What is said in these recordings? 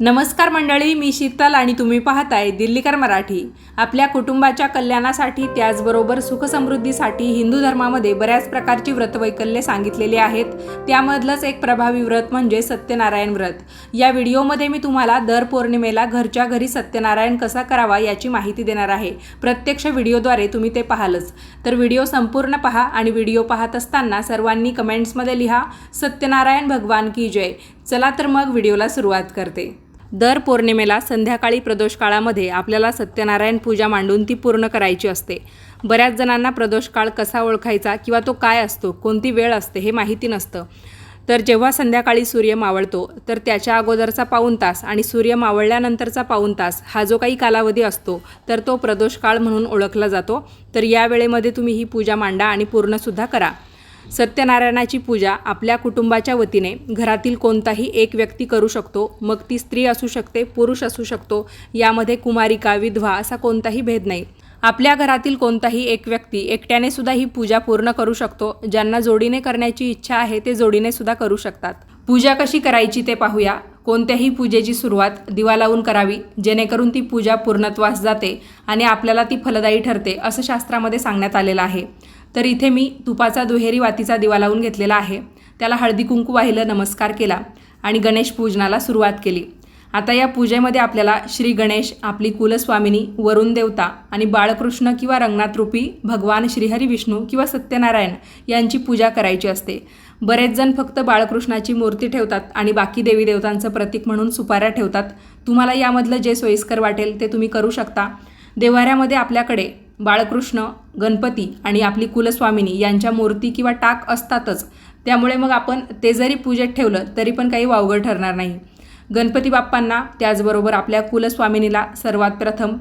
नमस्कार मंडळी मी शीतल आणि तुम्ही पाहताय दिल्लीकर मराठी. आपल्या कुटुंबाच्या कल्याणासाठी त्याचबरोबर सुखसमृद्धीसाठी हिंदू धर्मामध्ये बऱ्याच प्रकारची व्रतवैकल्ये सांगितलेली आहेत. त्यामधलंच एक प्रभावी व्रत म्हणजे सत्यनारायण व्रत. या व्हिडिओमध्ये मी तुम्हाला दर पौर्णिमेला घरच्या घरी सत्यनारायण कसा करावा याची माहिती देणार आहे. प्रत्यक्ष व्हिडिओद्वारे तुम्ही ते पाहालच. तर व्हिडिओ संपूर्ण पहा आणि व्हिडिओ पाहत असताना सर्वांनी कमेंट्समध्ये लिहा सत्यनारायण भगवान की जय. चला तर मग व्हिडिओला सुरुवात करते. दर पौर्णिमेला संध्याकाळी प्रदोष काळामध्ये आपल्याला सत्यनारायण पूजा मांडून ती पूर्ण करायची असते. बऱ्याच जणांना प्रदोष काळ कसा ओळखायचा किंवा तो काय असतो कोणती वेळ असते हे माहिती नसतं. तर जेव्हा संध्याकाळी सूर्य मावळतो तर त्याच्या अगोदरचा पाऊण तास आणि सूर्य मावळल्यानंतरचा पाऊण तास हा जो काही कालावधी असतो तर तो प्रदोष काळ म्हणून ओळखला जातो. तर या वेळेमध्ये तुम्ही ही पूजा मांडा आणि पूर्णसुद्धा करा. सत्यनारायणाची पूजा आपल्या कुटुंबाच्या वतीने घरातील कोणताही एक व्यक्ती करू शकतो. मग ती स्त्री असू शकते पुरुष असू शकतो. यामध्ये कुमारिका विधवा असा कोणताही भेद नाही. आपल्या घरातील कोणताही एक व्यक्ती एकट्याने सुद्धा ही पूजा पूर्ण करू शकतो. ज्यांना जोडीने करण्याची इच्छा आहे ते जोडीने सुद्धा करू शकतात. पूजा कशी करायची ते पाहूया. कोणत्याही पूजेची सुरुवात दिवा लावून करावी जेणेकरून ती पूजा पूर्णत्वास जाते आणि आपल्याला ती फलदायी ठरते असं शास्त्रामध्ये सांगण्यात आलेलं आहे. तर इथे मी तुपाचा दुहेरी वातीचा दिवा लावून घेतलेला आहे. त्याला हळदी कुंकू वाहिलं नमस्कार केला आणि गणेश पूजनाला सुरुवात केली. आता या पूजेमध्ये आपल्याला श्री गणेश आपली कुलस्वामिनी वरुण देवता आणि बाळकृष्ण किंवा रंगनाथ रूपी भगवान श्रीहरी विष्णू किंवा सत्यनारायण यांची पूजा करायची असते. बरेच जण फक्त बाळकृष्णाची मूर्ती ठेवतात आणि बाकी देवी देवतांचं प्रतीक म्हणून सुपाऱ्या ठेवतात. तुम्हाला यामधलं जे सोयीस्कर वाटेल ते तुम्ही करू शकता. देवाऱ्यामध्ये आपल्याकडे बाळकृष्ण गणपती आणि आपली कुलस्वामिनी यांच्या मूर्ती किंवा टाक असतातच. त्यामुळे मग आपण ते जरी पूजेत ठेवलं तरी पण काही वावगं ठरणार नाही. गणपती बाप्पांना त्याचबरोबर आपल्या कुलस्वामिनीला सर्वात प्रथम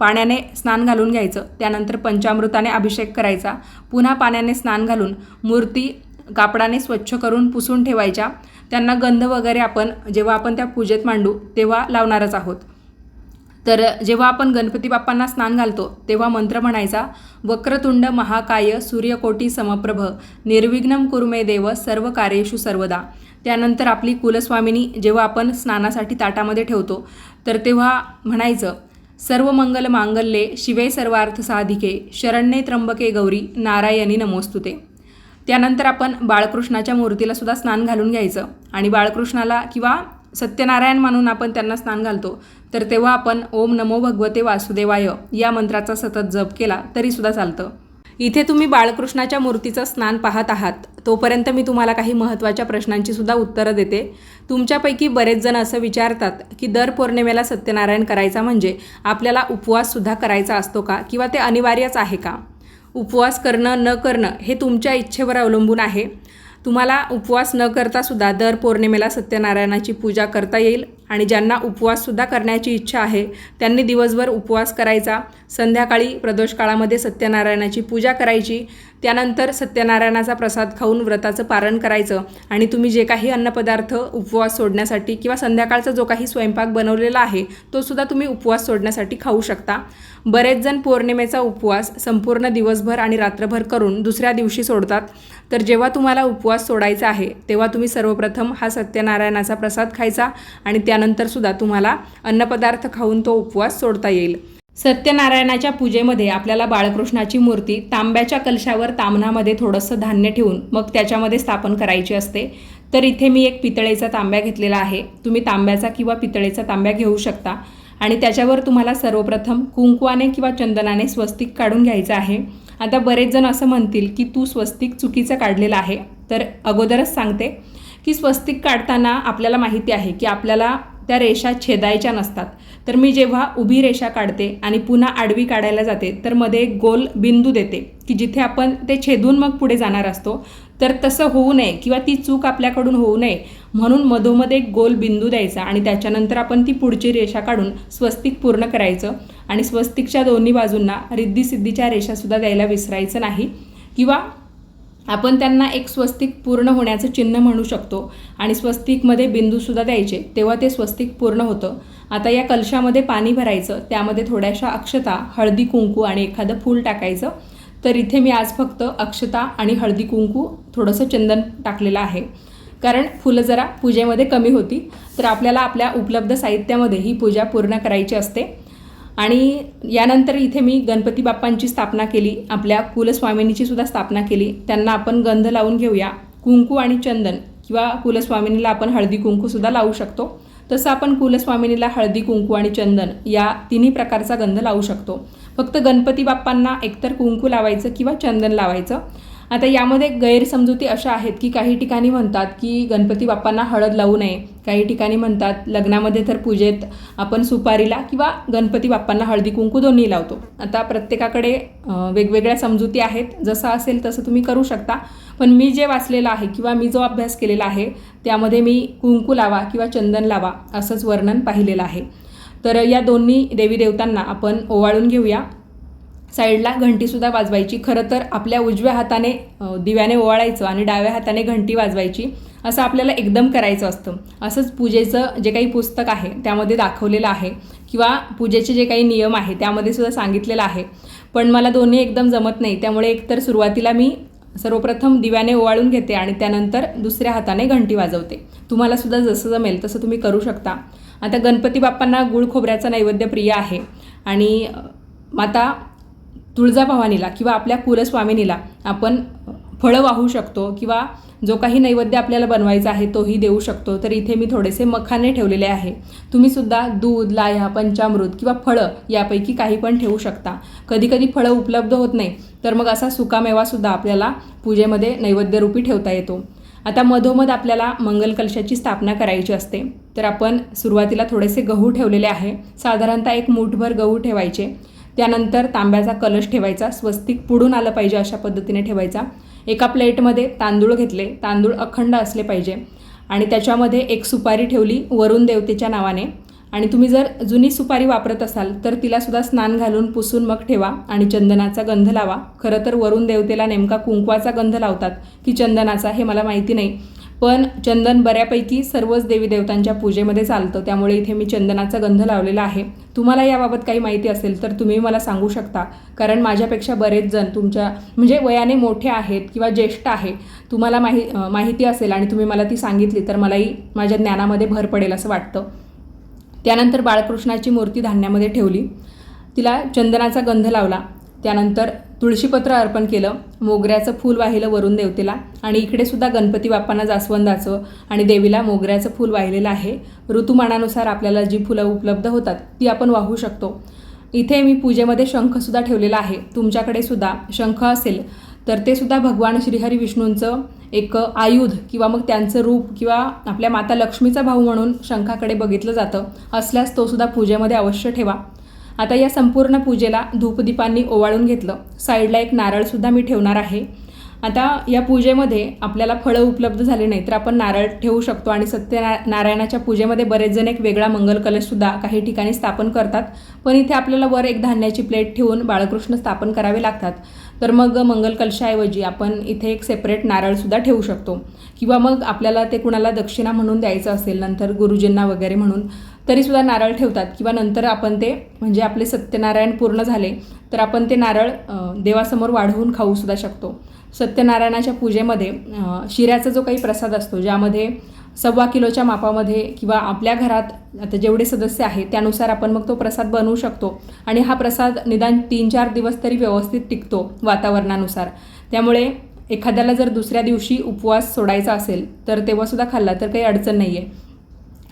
पाण्याने स्नान घालून घ्यायचं. त्यानंतर पंचामृताने अभिषेक करायचा. पुन्हा पाण्याने स्नान घालून मूर्ती कापडाने स्वच्छ करून पुसून ठेवायच्या. त्यांना गंध वगैरे आपण जेव्हा आपण त्या पूजेत मांडू तेव्हा लावणारच आहोत. तर जेव्हा आपण गणपती बाप्पांना स्नान घालतो तेव्हा मंत्र म्हणायचा वक्रतुंड महाकाय सूर्यकोटी समप्रभ निर्विघ्नम कुरुमे देव सर्व कार्येषु सर्वदा. त्यानंतर आपली कुलस्वामिनी जेव्हा आपण स्नानासाठी ताटामध्ये ठेवतो तर तेव्हा म्हणायचं सर्व मंगल मांगल्ये शिवे सर्वार्थ साधिके शरण्ये त्र्यंबके गौरी नारायणी नमोस्तुते. त्यानंतर आपण बाळकृष्णाच्या मूर्तीला सुद्धा स्नान घालून घ्यायचं आणि बाळकृष्णाला किंवा सत्यनारायण म्हणून आपण त्यांना स्नान घालतो तर तेव्हा आपण ओम नमो भगवते वासुदेवाय या मंत्राचा सतत जप केला तरीसुद्धा चालतं. इथे तुम्ही बाळकृष्णाच्या मूर्तीचं स्नान पाहत आहात. तोपर्यंत मी तुम्हाला काही महत्त्वाच्या प्रश्नांची सुद्धा उत्तरं देते. तुमच्यापैकी बरेच जण असं विचारतात की दर पौर्णिमेला सत्यनारायण करायचा म्हणजे आपल्याला उपवाससुद्धा करायचा असतो का किंवा ते अनिवार्यच आहे का? उपवास करणं न करणं हे तुमच्या इच्छेवर अवलंबून आहे. तुम्हाला उपवास न करता सुद्धा दर पौर्णिमेला सत्यनारायणाची पूजा करता येईल आणि ज्यांना उपवाससुद्धा करण्याची इच्छा आहे त्यांनी दिवसभर उपवास करायचा. संध्याकाळी प्रदोष काळामध्ये सत्यनारायणाची पूजा करायची. त्यानंतर सत्यनारायणाचा प्रसाद खाऊन व्रताचं पारण करायचं आणि तुम्ही जे काही अन्नपदार्थ उपवास सोडण्यासाठी किंवा संध्याकाळचा जो काही स्वयंपाक बनवलेला आहे तो सुद्धा तुम्ही उपवास सोडण्यासाठी खाऊ शकता. बरेच जण पौर्णिमेचा उपवास संपूर्ण दिवसभर आणि रात्रभर करून दुसऱ्या दिवशी सोडतात. तर जेव्हा तुम्हाला उपवास सोडायचा आहे तेव्हा तुम्ही सर्वप्रथम हा सत्यनारायणाचा प्रसाद खायचा आणि त्यानंतर सुद्धा तुम्हाला अन्नपदार्थ खाऊन तो उपवास सोडता येईल. सत्यनारायणाच्या पूजेमध्ये आपल्याला बाळकृष्णाची मूर्ती तांब्याच्या कलशावर तामणामध्ये थोडंसं धान्य ठेवून मग त्याच्यामध्ये स्थापन करायची असते. तर इथे मी एक पितळेचा तांब्या घेतलेला आहे. तुम्ही तांब्याचा किंवा पितळेचा तांब्या घेऊ शकता. आणि त्याच्यावर तुम्हाला सर्वप्रथम कुंकवाने किंवा चंदनाने स्वस्तिक काढून घ्यायचं आहे. आता बरेच जण असं म्हणतील की तू स्वस्तिक चुकीचं काढलेलं आहे. तर अगोदरच सांगते की स्वस्तिक काढताना आपल्याला माहिती आहे की आपल्याला त्या रेषा छेदायच्या नसतात. तर मी जेव्हा उभी रेषा काढते आणि पुन्हा आडवी काढायला जाते तर मध्ये एक गोल बिंदू देते की जिथे आपण ते छेदून मग पुढे जाणार असतो. तर तसं होऊ नये किंवा ती चूक आपल्याकडून होऊ नये म्हणून मधोमध एक गोल बिंदू द्यायचा आणि त्याच्यानंतर आपण ती पुढची रेषा काढून स्वस्तिक पूर्ण करायचं आणि स्वस्तिकच्या दोन्ही बाजूंना रिद्धी सिद्धीच्या रेषासुद्धा द्यायला विसरायचं नाही किंवा आपण त्यांना एक स्वस्तिक पूर्ण होण्याचं चिन्ह म्हणू शकतो आणि स्वस्तिकमध्ये बिंदूसुद्धा द्यायचे तेव्हा ते स्वस्तिक पूर्ण होतं. आता या कलशामध्ये पाणी भरायचं त्यामध्ये थोड्याशा अक्षता हळदी कुंकू आणि एखादं फूल टाकायचं तर इथे मी आज फक्त अक्षता आणि हळदी कुंकू थोडंसं चंदन टाकलेलं आहे. कारण फुलं जरा पूजेमध्ये कमी होती तर आपल्याला आपल्या उपलब्ध साहित्यामध्ये ही पूजा पूर्ण करायची असते. आणि यानंतर इथे मी गणपती बाप्पांची स्थापना केली आपल्या कुलस्वामिनीची सुद्धा स्थापना केली. त्यांना आपण गंध लावून घेऊया. कुंकू आणि चंदन किंवा कुलस्वामिनीला आपण हळदी कुंकूसुद्धा लावू शकतो. तसं आपण कुलस्वामिनीला हळदी कुंकू आणि चंदन या तिन्ही प्रकारचा गंध लावू शकतो. फक्त गणपती बाप्पांना एकतर कुंकू लावायचं किंवा चंदन लावायचं. आता यामध्ये गैरसमजुती अशा आहेत की काही ठिकाणी म्हणतात की गणपती बाप्पांना हळद लावू नये. काही ठिकाणी म्हणतात लग्नामध्ये तर पूजेत आपण सुपारीला किंवा गणपती बाप्पांना हळदी कुंकू दोन्ही लावतो. आता प्रत्येकाकडे वेगवेगळ्या समजुती आहेत. जसं असेल तसं तुम्ही करू शकता. पण मी जे वाचलेलं आहे किंवा मी जो अभ्यास केलेला आहे त्यामध्ये मी कुंकू लावा किंवा चंदन लावा असंच वर्णन पाहिलेलं आहे. तर या दोन्ही देवी देवतांना आपण ओवाळून घेऊया. साईडला घंटीसुद्धा वाजवायची. खरं तर आपल्या उजव्या हाताने दिव्याने ओवाळायचं आणि डाव्या हाताने घंटी वाजवायची. असं आपल्याला एकदम करायचं असतं. असंच पूजेचं जे काही पुस्तक आहे त्यामध्ये दाखवलेलं आहे. किंवा पूजेचे जे काही नियम आहे त्यामध्ये सुद्धा सांगितलेलं आहे. पण मला दोन्ही एकदम जमत नाही. त्यामुळे एकतर सुरुवातीला मी सर्वप्रथम दिव्याने ओवाळून घेते आणि त्यानंतर दुसऱ्या हाताने घंटी वाजवते. तुम्हाला सुद्धा जसं जमेल तसं तुम्ही करू शकता. आता गणपती बाप्पांना गुळ खोबऱ्याचा नैवेद्य प्रिय आहे. आणि माता तुळजाभवानीला किंवा आपल्या कुलस्वामिनीला आपण फळं वाहू शकतो किंवा जो काही नैवेद्य आपल्याला बनवायचा आहे तोही देऊ शकतो. तर इथे मी थोडेसे मखाने ठेवलेले आहे. तुम्ही सुद्धा दूध लाह्या पंचामृत किंवा फळं यापैकी काही पण ठेवू शकता. कधीकधी फळं उपलब्ध होत नाही तर मग असा सुकामेवासुद्धा आपल्याला पूजेमध्ये नैवेद्यरूपी ठेवता येतो. आता मधोमध आपल्याला मंगल कलशाची स्थापना करायची असते. तर आपण सुरुवातीला थोडेसे गहू ठेवलेले आहे. साधारणतः एक मूठभर गहू ठेवायचे. त्यानंतर तांब्याचा कलश ठेवायचा स्वस्तिक पुढून आलं पाहिजे अशा पद्धतीने ठेवायचा. एका प्लेटमध्ये तांदूळ घेतले तांदूळ अखंड असले पाहिजे. आणि त्याच्यामध्ये एक सुपारी ठेवली वरुण देवतेच्या नावाने. आणि तुम्ही जर जुनी सुपारी वापरत असाल तर तिलासुद्धा स्नान घालून पुसून मग ठेवा आणि चंदनाचा गंध लावा. खरं तर वरुण देवतेला नेमका कुंकवाचा गंध लावतात की चंदनाचा हे मला माहिती नाही. पण चंदन बऱ्यापैकी सर्वच देवी देवतांच्या पूजेमध्ये चालतं. त्यामुळे इथे मी चंदनाचा गंध लावलेला आहे. तुम्हाला याबाबत काही माहिती असेल तर तुम्ही मला सांगू शकता. कारण माझ्यापेक्षा बरेच जण तुमच्या म्हणजे वयाने मोठे आहेत किंवा ज्येष्ठ आहे तुम्हाला माहि माहिती असेल आणि तुम्ही मला ती सांगितली तर मलाही माझ्या ज्ञानामध्ये भर पडेल असं वाटतं. त्यानंतर बाळकृष्णाची मूर्ती धान्यामध्ये ठेवली. तिला चंदनाचा गंध लावला. त्यानंतर तुळशीपत्र अर्पण केलं मोगऱ्याचं फूल वाहिलं वरून देवतेला आणि इकडे सुद्धा गणपती बाप्पांना जास्वंदाचं आणि देवीला मोगऱ्याचं फूल वाहिलेलं आहे. ऋतुमानानुसार आपल्याला जी फुलं उपलब्ध होतात ती आपण वाहू शकतो. इथे मी पूजेमध्ये शंखसुद्धा ठेवलेला आहे. तुमच्याकडे सुद्धा शंख असेल तर ते सुद्धा भगवान श्रीहरी विष्णूंचं एक आयुध किंवा मग त्यांचं रूप किंवा आपल्या माता लक्ष्मीचा भाऊ म्हणून शंखाकडे बघितलं जातं. असल्यास तो सुद्धा पूजेमध्ये अवश्य ठेवा. आता या संपूर्ण पूजेला धूपदीपांनी ओवाळून घेतलं. साईडला एक नारळसुद्धा मी ठेवणार आहे. आता या पूजेमध्ये आपल्याला फळं उपलब्ध झाले नाही तर आपण नारळ ठेवू शकतो आणि सत्यना नारायणाच्या पूजेमध्ये बरेच जण एक वेगळा मंगल कलशसुद्धा काही ठिकाणी स्थापन करतात. पण इथे आपल्याला वर एक धान्याची प्लेट ठेवून बाळकृष्ण स्थापन करावे लागतात. तर मग मंगल कलशाऐवजी आपण इथे एक सेपरेट नारळसुद्धा ठेवू शकतो. किंवा मग आपल्याला ते कुणाला दक्षिणा म्हणून द्यायचं असेल नंतर गुरुजींना वगैरे म्हणून तरीसुद्धा नारळ ठेवतात. किंवा नंतर आपण ते म्हणजे आपले सत्यनारायण पूर्ण झाले तर आपण ते नारळ देवासमोर वाढवून खाऊसुद्धा शकतो. सत्यनारायणाच्या पूजेमध्ये शिऱ्याचा जो काही प्रसाद असतो ज्यामध्ये सव्वा किलोच्या मापामध्ये किंवा आपल्या घरात आता जेवढे सदस्य आहेत त्यानुसार आपण मग तो प्रसाद बनवू शकतो. आणि हा प्रसाद निदान तीन चार दिवस तरी व्यवस्थित टिकतो वातावरणानुसार. त्यामुळे एखाद्याला जर दुसऱ्या दिवशी उपवास सोडायचा असेल तर तेव्हासुद्धा खाल्ला तर काही अडचण नाही आहे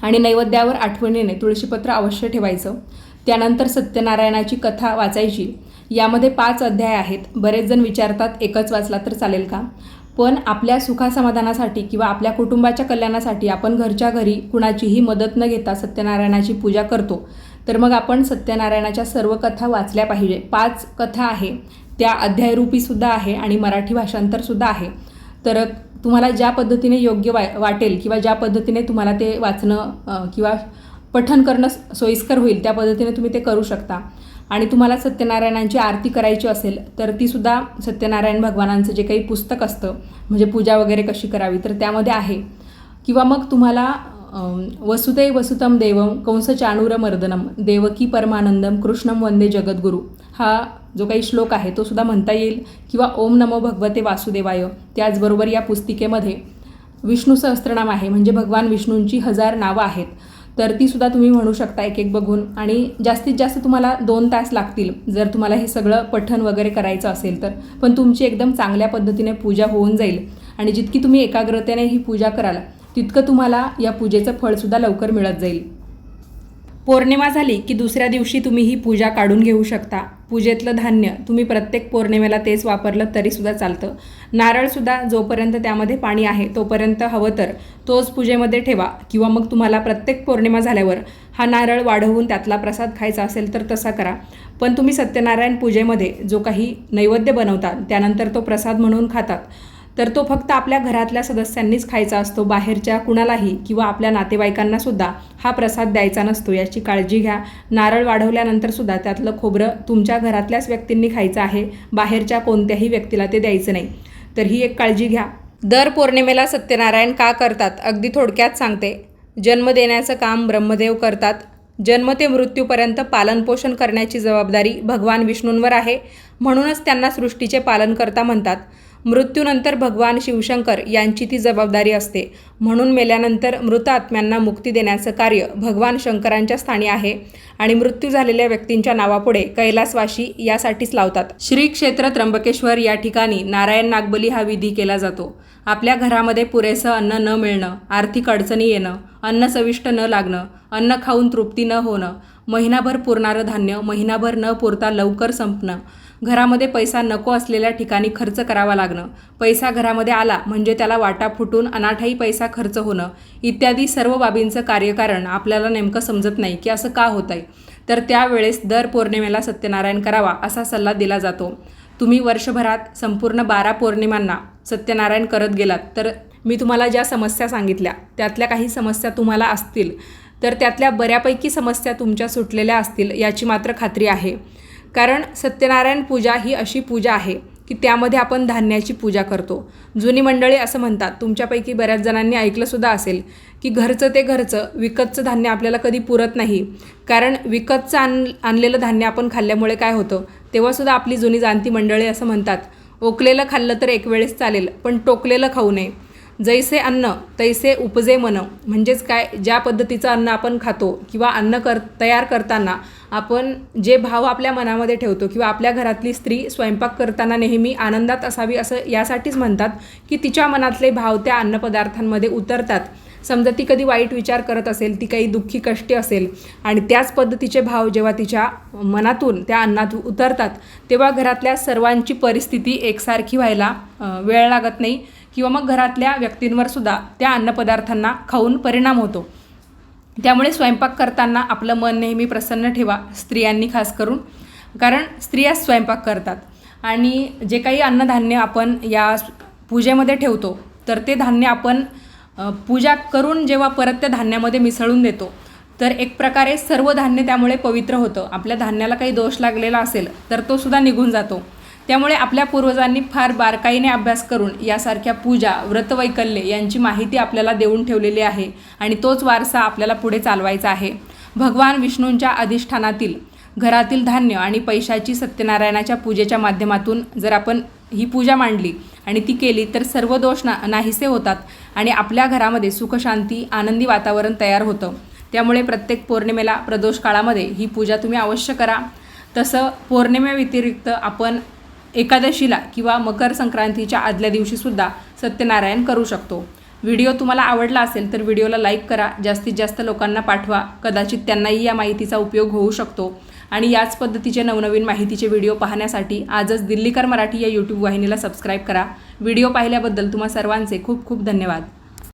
आणि नैवेद्यावर आठवणीने तुळशीपत्र अवश्य ठेवायचं. त्यानंतर सत्यनारायणाची कथा वाचायची. यामध्ये पाच अध्याय आहेत. बरेच जण विचारतात एकच वाचला तर चालेल का? पण आपल्या सुखासमाधानासाठी किंवा आपल्या कुटुंबाच्या कल्याणासाठी आपण घरच्या घरी कुणाचीही मदत न घेता सत्यनारायणाची पूजा करतो. तर मग आपण सत्यनारायणाच्या सर्व कथा वाचल्या पाहिजे. पाच कथा आहे. त्या अध्यायरूपीसुद्धा आहे आणि मराठी भाषांतरसुद्धा आहे. तर तुम्हाला ज्या पद्धतीने योग्य वा वाटेल किंवा ज्या पद्धतीने तुम्हाला ते वाचणं किंवा पठन करणं सोयीस्कर होईल त्या पद्धतीने तुम्ही ते करू शकता. आणि तुम्हाला सत्यनारायणांची आरती करायची असेल तर तीसुद्धा सत्यनारायण भगवानांचं जे काही पुस्तक असतं म्हणजे पूजा वगैरे कशी करावी तर त्यामध्ये आहे. किंवा मग तुम्हाला अम, वसुतम देवम कंस चाणूर मर्दनम देवकी परमानंदम कृष्णम वंदे जगद्गुरू हा जो काही श्लोक आहे तो सुद्धा म्हणता येईल. किंवा ओम नमो भगवते वासुदेवाय त्याचबरोबर या पुस्तिकेमध्ये विष्णू सहस्त्रनाम आहे म्हणजे भगवान विष्णूंची हजार नावं आहेत. तर ती सुद्धा तुम्ही म्हणू शकता एक एक बघून. आणि जास्तीत जास्त तुम्हाला दोन तास लागतील जर तुम्हाला हे सगळं पठण वगैरे करायचं असेल तर. पण तुमची एकदम चांगल्या पद्धतीने पूजा होऊन जाईल. आणि जितकी तुम्ही एकाग्रतेने ही पूजा कराल तितकं तुम्हाला या पूजेचं फळसुद्धा लवकर मिळत जाईल. पौर्णिमा झाली की दुसऱ्या दिवशी तुम्ही ही पूजा काढून घेऊ शकता. पूजेतलं धान्य तुम्ही प्रत्येक पौर्णिमेला तेच वापरलं तरीसुद्धा चालतं. नारळसुद्धा जोपर्यंत त्यामध्ये पाणी आहे तोपर्यंत हवं तर तोच पूजेमध्ये ठेवा. किंवा मग तुम्हाला प्रत्येक पौर्णिमा झाल्यावर हा नारळ वाढवून त्यातला प्रसाद खायचा असेल तर तसा करा. पण तुम्ही सत्यनारायण पूजेमध्ये जो काही नैवेद्य बनवतात त्यानंतर तो प्रसाद म्हणून खातात. तर तो फक्त आपल्या घरातल्या सदस्यांनीच खायचा असतो बाहेरच्या कुणालाही किंवा आपल्या नातेवाईकांना सुद्धा हा प्रसाद द्यायचा नसतो. याची काळजी घ्या. नारळ वाढवल्यानंतर सुद्धा त्यातलं खोबरं तुमच्या घरातल्याच व्यक्तींनी खायचं आहे बाहेरच्या कोणत्याही व्यक्तीला ते द्यायचं नाही. तर ही एक काळजी घ्या. दर पौर्णिमेला सत्यनारायण का करतात? अगदी थोडक्यात सांगते. जन्म देण्याचं काम ब्रह्मदेव करतात. जन्म ते मृत्यूपर्यंत पालनपोषण करण्याची जबाबदारी भगवान विष्णूंवर आहे. म्हणूनच त्यांना सृष्टीचे पालनकर्ता म्हणतात. मृत्यूनंतर भगवान शिवशंकर यांची ती जबाबदारी असते. म्हणून मेल्यानंतर मृत आत्म्यांना मुक्ती देण्याचं कार्य भगवान शंकरांच्या स्थानी आहे आणि मृत्यू झालेल्या व्यक्तींच्या नावापुढे कैलासवाशी यासाठीच लावतात. श्री क्षेत्र त्र्यंबकेश्वर या ठिकाणी नारायण नागबली हा विधी केला जातो. आपल्या घरामध्ये पुरेसं अन्न न मिळणं आर्थिक अडचणी येणं अन्न चविष्ट न लागणं अन्न खाऊन तृप्ती न होणं महिनाभर पुरणारं धान्य महिनाभर न पुरता लवकर संपणं. घरामध्ये पैसा नको असलेल्या ठिकाणी खर्च करावा लागणं. पैसा घरामध्ये आला म्हणजे त्याला वाटा फुटून अनाठाई पैसा खर्च होणं. इत्यादी सर्व बाबींचं कार्यकारण आपल्याला नेमकं समजत नाही की असं का होत आहे तर त्यावेळेस दर पौर्णिमेला सत्यनारायण करावा असा सल्ला दिला जातो. तुम्ही वर्षभरात संपूर्ण बारा पौर्णिमांना सत्यनारायण करत गेलात तर मी तुम्हाला ज्या समस्या सांगितल्या त्यातल्या काही समस्या तुम्हाला असतील. तर त्यातल्या बऱ्यापैकी समस्या तुमच्या सुटलेल्या असतील याची मात्र खात्री आहे. कारण सत्यनारायण पूजा ही अशी पूजा आहे की त्यामध्ये आपण धान्याची पूजा करतो. जुनी मंडळी असं म्हणतात. तुमच्यापैकी बऱ्याच जणांनी ऐकलंसुद्धा असेल की घरचं ते घरचं विकतचं धान्य आपल्याला कधी पुरत नाही. कारण विकतचं आण आणलेलं धान्य आपण खाल्ल्यामुळे काय होतं? तेव्हासुद्धा आपली जुनी जाणती मंडळी असं म्हणतात. ओकलेलं खाल्लं तर एक वेळेस चालेल पण टोकलेलं खाऊ नये. जैसे अन्न तैसे उपजे मन. म्हणजेच काय? ज्या पद्धतीचं अन्न आपण खातो किंवा अन्न कर तयार करताना आपण जे भाव आपल्या मनामध्ये ठेवतो किंवा आपल्या घरातली स्त्री स्वयंपाक करताना नेहमी आनंदात असावी असं यासाठीच म्हणतात की तिच्या मनातले भाव त्या अन्नपदार्थांमध्ये उतरतात. समजा ती कधी वाईट विचार करत असेल ती काही दुःखी कष्टी असेल आणि त्याच पद्धतीचे भाव जेव्हा तिच्या मनातून त्या अन्नात उतरतात तेव्हा घरातल्या सर्वांची परिस्थिती एकसारखी व्हायला वेळ लागत नाही. किंवा मग घरातल्या व्यक्तींवर सुद्धा त्या अन्नपदार्थांना खाऊन परिणाम होतो. त्यामुळे स्वयंपाक करताना आपलं मन नेहमी प्रसन्न ठेवा स्त्रियांनी खास करून. कारण स्त्रियाच स्वयंपाक करतात आणि जे काही अन्नधान्य आपण या पूजेमध्ये ठेवतो तर ते धान्य आपण पूजा करून जेव्हा परत त्या धान्यामध्ये मिसळून देतो तर एक प्रकारे सर्व धान्य त्यामुळे पवित्र होतं. आपल्या धान्याला काही दोष लागलेला असेल तर तो सुद्धा निघून जातो. त्यामुळे आपल्या पूर्वजांनी फार बारकाईने अभ्यास करून यासारख्या पूजा व्रतवैकल्ये यांची माहिती आपल्याला देऊन ठेवलेली आहे आणि तोच वारसा आपल्याला पुढे चालवायचा आहे. भगवान विष्णूंच्या अधिष्ठानातील घरातील धान्य आणि पैशाची सत्यनारायणाच्या पूजेच्या माध्यमातून जर आपण ही पूजा मांडली आणि ती केली तर सर्व दोष ना नाहीसे होतात आणि आपल्या घरामध्ये सुखशांती आनंदी वातावरण तयार होतं. त्यामुळे प्रत्येक पौर्णिमेला प्रदोष काळामध्ये ही पूजा तुम्ही अवश्य करा. तसं पौर्णिमेव्यतिरिक्त आपण एकादशीला किंवा मकर संक्रांतीच्या आदल्या दिवशीसुद्धा सत्यनारायण करू शकतो. व्हिडिओ तुम्हाला आवडला असेल तर व्हिडिओला लाईक करा जास्तीत जास्त लोकांना पाठवा. कदाचित त्यांनाही या माहितीचा उपयोग होऊ शकतो. आणि याच पद्धतीचे नवनवीन माहितीचे व्हिडिओ पाहण्यासाठी आजच दिल्लीकर मराठी या यूट्यूब वाहिनीला सबस्क्राईब करा. व्हिडिओ पाहिल्याबद्दल तुम्हा सर्वांचे खूप खूप धन्यवाद.